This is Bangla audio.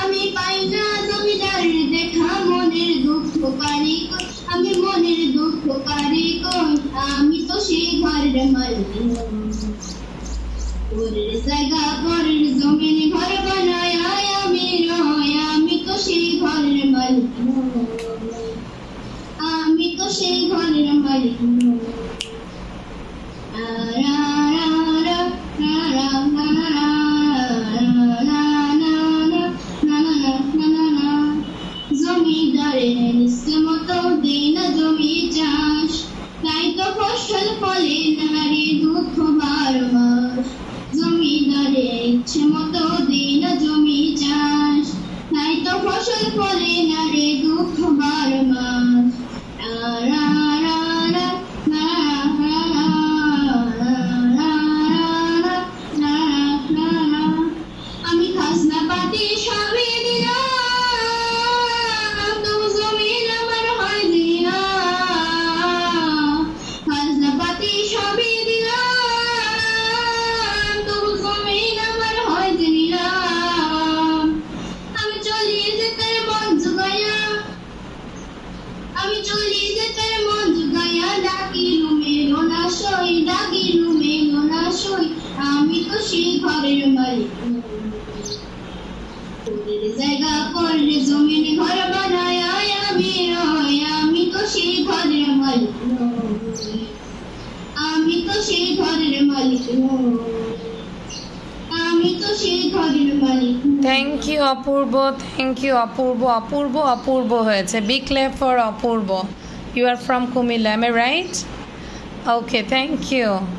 আমি পাই না জমিদার, দেখা মনের দুঃখ পারি আমি মনের দুঃখ পারি আমি তো সেই ঘরের মালিক। জায়গা পরের জমিন, ঘর বানায় আমি নয় আমি তো সেই ঘরের মালিক। আমি তো সেই ঘরের মালিক। জমি চাষ। তাই তো ফসল ফলে না রে দুঃখ বারো মাস। জমিদারের ইচ্ছে মতো দিন জমি চাষ। তাই ফসল ফলে না রে দুঃখ thank you Apurba thank you Apurba Apurba Apurba হয়েছে। Big clap for Apurba you are from Comilla am right okay thank you